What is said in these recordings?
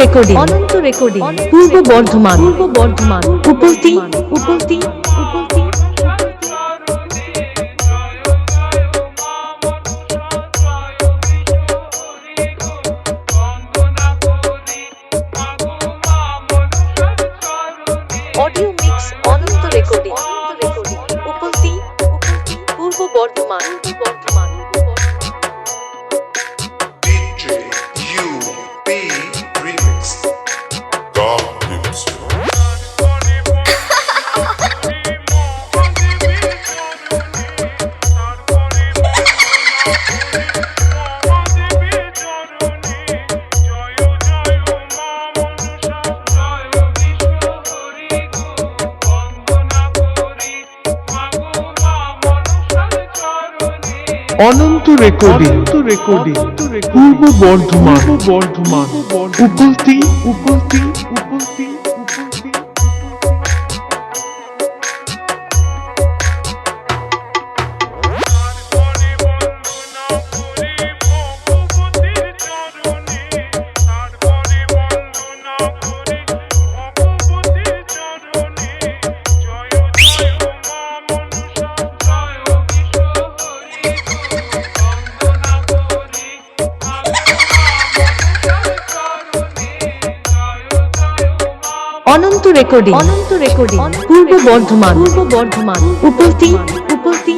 Recording Ananta recording Purba Bardhaman Purba Bardhaman উপস্থিত উপস্থিত উপস্থিত। অডিও মিক্স অনন্ত রেকর্ডিং উপস্থিত পূর্ব বর্ধমান বর্ধমান। অনন্ত রেকর্ডিং রেকর্ডিং পূর্ব বর্ধমান বর্ধমান উপলতি উপস্থিত অনন্ত রেকর্ডিং। অনন্ত রেকর্ডিং। পূর্ব বর্ধমান। পূর্ব বর্ধমান। উপস্থিতি উপস্থিতি.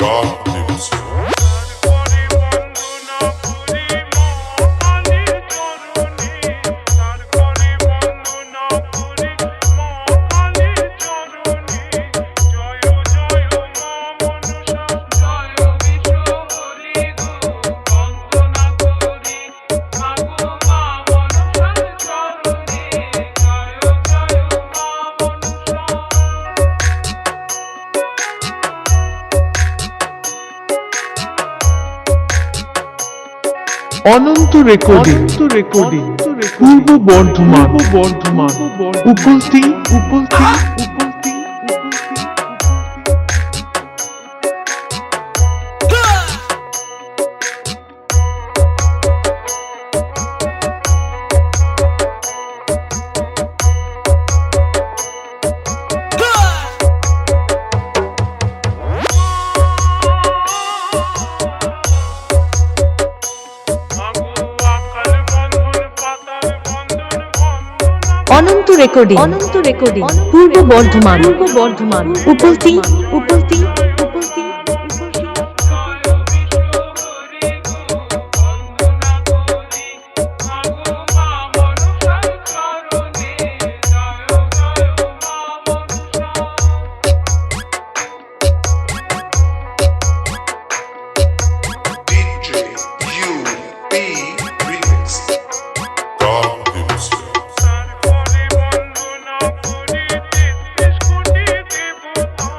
God. অনন্ত রেকর্ডিং রেকর্ডিং পূর্ব বর্ধমান বর্ধমান উপস্থিত উপস্থিত অনন্ত রেকর্ডিং অনন্ত রেকর্ডিং পূর্ব বর্ধমান পূর্ব বর্ধমান উপলতি উপস্থিত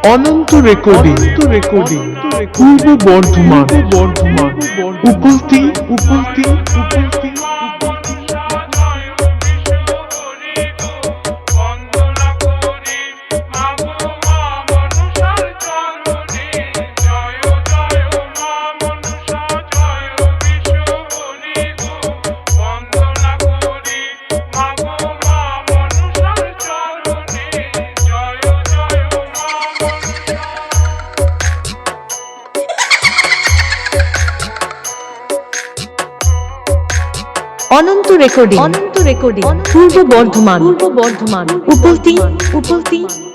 অনন্ত রেকর্ডিং রেকর্ডিং পূর্ব বর্ধমান বর্ধমান উপলতি উপলতি উপস্থিত অনন্ত রেকর্ডিং অনন্ত রেকর্ডিং পূর্ব বর্ধমান পূর্ব বর্ধমান উপস্থিতি উপস্থিত